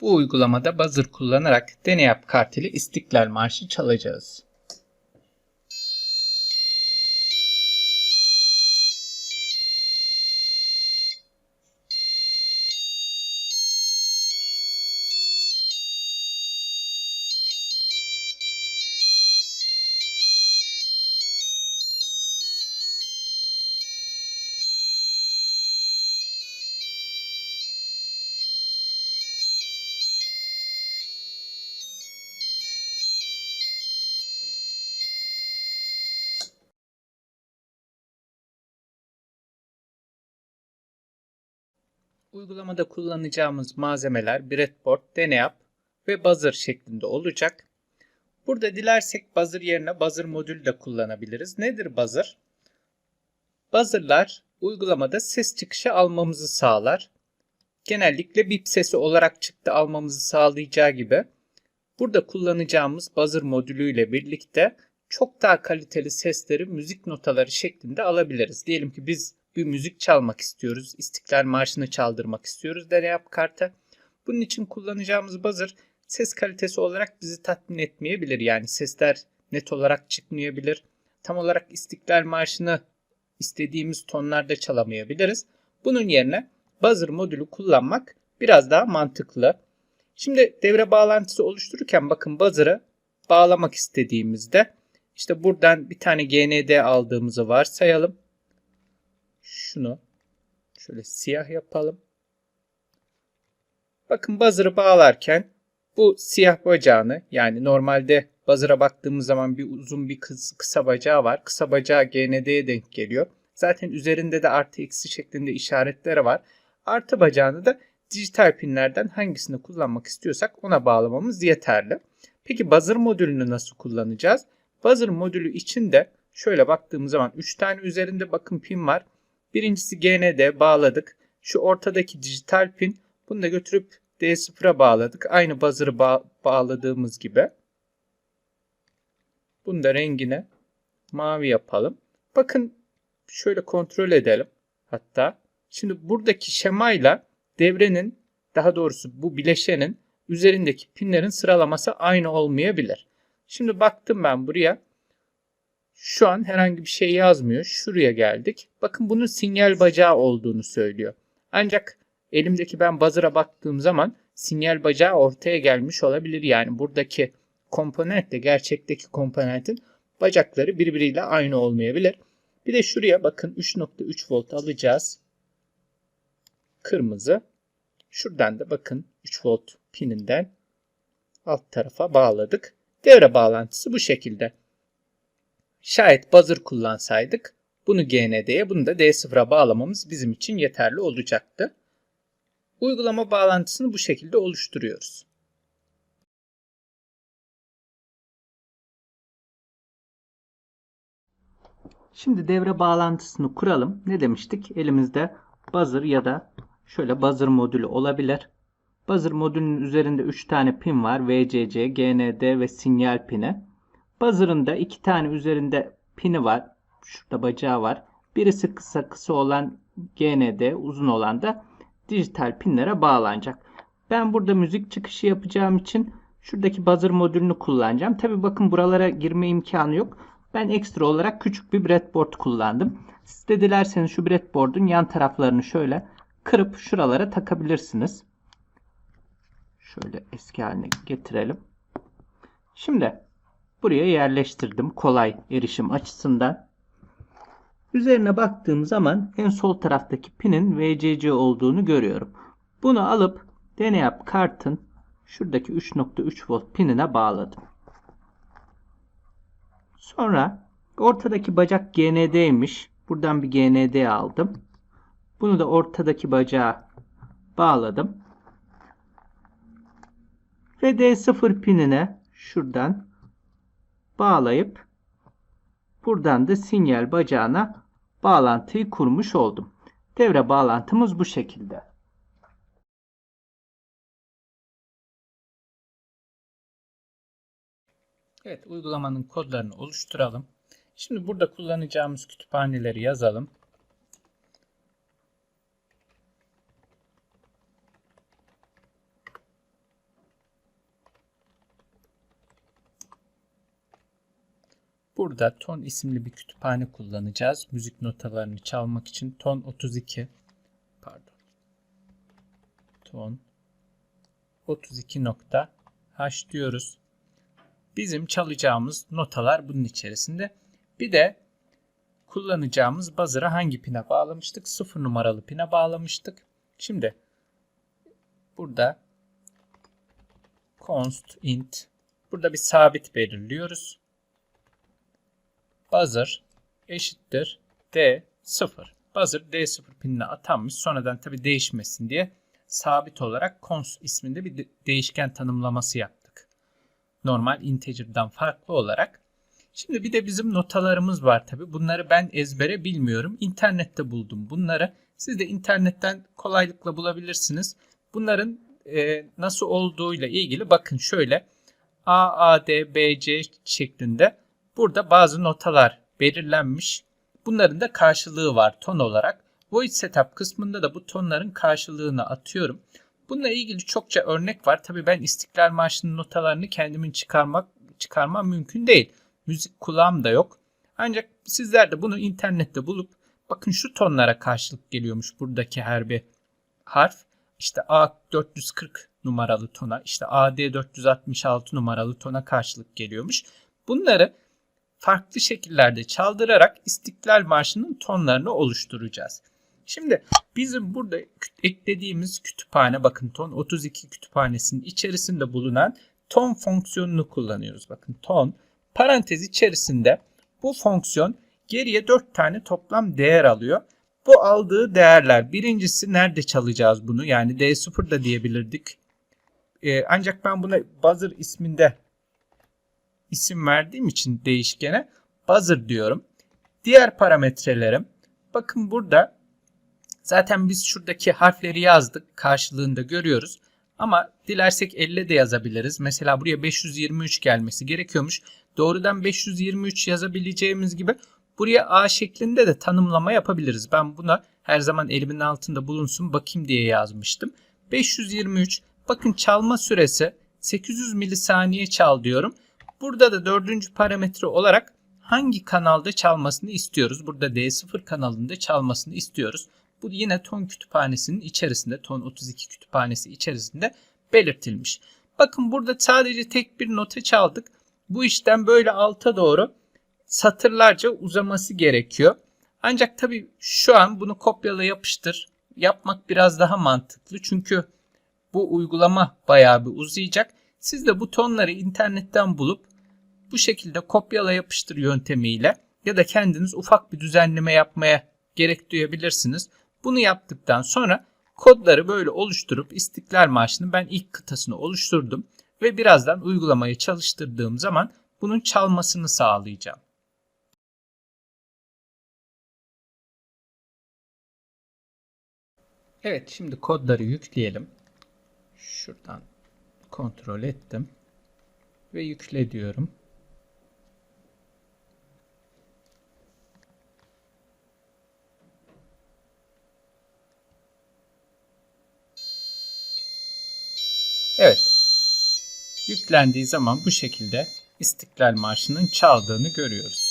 Bu uygulamada buzzer kullanarak deney yap kartıyla İstiklal Marşı çalacağız. Uygulamada kullanacağımız malzemeler breadboard, deneyap ve buzzer şeklinde olacak. Burada dilersek buzzer yerine buzzer modülü de kullanabiliriz. Nedir buzzer? Buzzer'lar uygulamada ses çıkışı almamızı sağlar. Genellikle bip sesi olarak çıktı almamızı sağlayacağı gibi burada kullanacağımız buzzer modülüyle birlikte çok daha kaliteli sesleri müzik notaları şeklinde alabiliriz. Diyelim ki biz bir müzik çalmak istiyoruz. İstiklal Marşı'nı çaldırmak istiyoruz deney yap karta. Bunun için kullanacağımız buzzer ses kalitesi olarak bizi tatmin etmeyebilir. Yani sesler net olarak çıkmayabilir. Tam olarak İstiklal Marşı'nı istediğimiz tonlarda çalamayabiliriz. Bunun yerine buzzer modülü kullanmak biraz daha mantıklı. Şimdi devre bağlantısı oluştururken bakın buzzer'ı bağlamak istediğimizde işte buradan bir tane GND aldığımızı varsayalım. Şunu şöyle siyah yapalım. Bakın buzzer'ı bağlarken bu siyah bacağını yani normalde buzzer'a baktığımız zaman bir uzun bir kısa bacağı var. Kısa bacağı GND'ye denk geliyor. Zaten üzerinde de artı eksi şeklinde işaretleri var. Artı bacağını da dijital pinlerden hangisini kullanmak istiyorsak ona bağlamamız yeterli. Peki buzzer modülünü nasıl kullanacağız? Buzzer modülü için de şöyle baktığımız zaman 3 tane üzerinde bakın pin var. Birincisi GND bağladık. Şu ortadaki dijital pin bunu da götürüp D0'a bağladık. Aynı buzzer'ı ba bağladığımız gibi. Bunu da rengine mavi yapalım. Bakın şöyle kontrol edelim. Hatta şimdi buradaki şemayla devrenin daha doğrusu bu bileşenin üzerindeki pinlerin sıralaması aynı olmayabilir. Şimdi baktım ben buraya. Şu an herhangi bir şey yazmıyor. Şuraya geldik. Bakın bunun sinyal bacağı olduğunu söylüyor. Ancak elimdeki ben buzzer'a baktığım zaman sinyal bacağı ortaya gelmiş olabilir. Yani buradaki komponentle gerçekteki komponentin bacakları birbiriyle aynı olmayabilir. Bir de şuraya bakın 3.3 volt alacağız. Kırmızı. Şuradan da bakın 3 volt pininden alt tarafa bağladık. Devre bağlantısı bu şekilde. Şayet buzzer kullansaydık bunu GND'ye bunu da D0'a bağlamamız bizim için yeterli olacaktı. Uygulama bağlantısını bu şekilde oluşturuyoruz. Şimdi devre bağlantısını kuralım. Ne demiştik? Elimizde buzzer ya da şöyle buzzer modülü olabilir. Buzzer modülünün üzerinde 3 tane pin var. VCC, GND ve sinyal pini. Buzzer'ın da 2 tane üzerinde pini var. Şurada bacağı var. Birisi kısa kısa olan GND, uzun olan da dijital pinlere bağlanacak. Ben burada müzik çıkışı yapacağım için şuradaki buzzer modülünü kullanacağım. Tabi bakın buralara girme imkanı yok. Ben ekstra olarak küçük bir breadboard kullandım. Siz de dilerseniz şu breadboard'un yan taraflarını şöyle kırıp şuralara takabilirsiniz. Şöyle eski haline getirelim. Şimdi buraya yerleştirdim kolay erişim açısından. Üzerine baktığım zaman en sol taraftaki pinin VCC olduğunu görüyorum. Bunu alıp deneyap kartın şuradaki 3.3 volt pinine bağladım. Sonra ortadaki bacak GND'ymiş. Buradan bir GND aldım. Bunu da ortadaki bacağa bağladım. Ve D0 pinine şuradan bağlayıp buradan da sinyal bacağına bağlantıyı kurmuş oldum. Devre bağlantımız bu şekilde. Evet, uygulamanın kodlarını oluşturalım. Şimdi burada kullanacağımız kütüphaneleri yazalım. Burada ton isimli bir kütüphane kullanacağız. Müzik notalarını çalmak için ton 32 pardon. Ton 32 nokta H diyoruz. Bizim çalacağımız notalar bunun içerisinde. Bir de kullanacağımız buzzer'ı hangi pine bağlamıştık? 0 numaralı pine bağlamıştık. Şimdi burada const int burada bir sabit belirliyoruz. Buzzer eşittir D0. Buzzer D0 pinine atanmış. Sonradan tabi değişmesin diye sabit olarak const isminde bir de- değişken tanımlaması yaptık. Normal integer'dan farklı olarak. Şimdi bir de bizim notalarımız var tabi. Bunları ben ezbere bilmiyorum. İnternette buldum bunları. Siz de internetten kolaylıkla bulabilirsiniz. Bunların e, nasıl olduğuyla ilgili bakın şöyle A, A, D, B, C şeklinde burada bazı notalar belirlenmiş. Bunların da karşılığı var ton olarak. Void setup kısmında da bu tonların karşılığını atıyorum. Bununla ilgili çokça örnek var. Tabii ben İstiklal Marşı'nın notalarını kendimin çıkarmak çıkarmam mümkün değil. Müzik kulağım da yok. Ancak sizler de bunu internette bulup bakın şu tonlara karşılık geliyormuş buradaki her bir harf. İşte A 440 numaralı tona, işte AD 466 numaralı tona karşılık geliyormuş. Bunları farklı şekillerde çaldırarak İstiklal Marşı'nın tonlarını oluşturacağız. Şimdi bizim burada eklediğimiz kütüphane bakın ton 32 kütüphanesinin içerisinde bulunan ton fonksiyonunu kullanıyoruz. Bakın ton parantez içerisinde bu fonksiyon geriye 4 tane toplam değer alıyor. Bu aldığı değerler birincisi nerede çalacağız bunu yani D0 da diyebilirdik. Ee, ancak ben buna buzzer isminde isim verdiğim için değişkene buzzer diyorum. Diğer parametrelerim bakın burada zaten biz şuradaki harfleri yazdık karşılığında görüyoruz. Ama dilersek 50 de yazabiliriz. Mesela buraya 523 gelmesi gerekiyormuş. Doğrudan 523 yazabileceğimiz gibi buraya A şeklinde de tanımlama yapabiliriz. Ben buna her zaman elimin altında bulunsun bakayım diye yazmıştım. 523 bakın çalma süresi 800 milisaniye çal diyorum. Burada da dördüncü parametre olarak hangi kanalda çalmasını istiyoruz? Burada D0 kanalında çalmasını istiyoruz. Bu yine ton kütüphanesinin içerisinde, ton 32 kütüphanesi içerisinde belirtilmiş. Bakın burada sadece tek bir nota çaldık. Bu işten böyle alta doğru satırlarca uzaması gerekiyor. Ancak tabii şu an bunu kopyala yapıştır yapmak biraz daha mantıklı. Çünkü bu uygulama bayağı bir uzayacak. Siz de bu tonları internetten bulup bu şekilde kopyala yapıştır yöntemiyle ya da kendiniz ufak bir düzenleme yapmaya gerek duyabilirsiniz. Bunu yaptıktan sonra kodları böyle oluşturup İstiklal Marşı'nın ben ilk kıtasını oluşturdum ve birazdan uygulamayı çalıştırdığım zaman bunun çalmasını sağlayacağım. Evet şimdi kodları yükleyelim. Şuradan kontrol ettim ve yükle diyorum. Evet. Yüklendiği zaman bu şekilde İstiklal Marşı'nın çaldığını görüyoruz.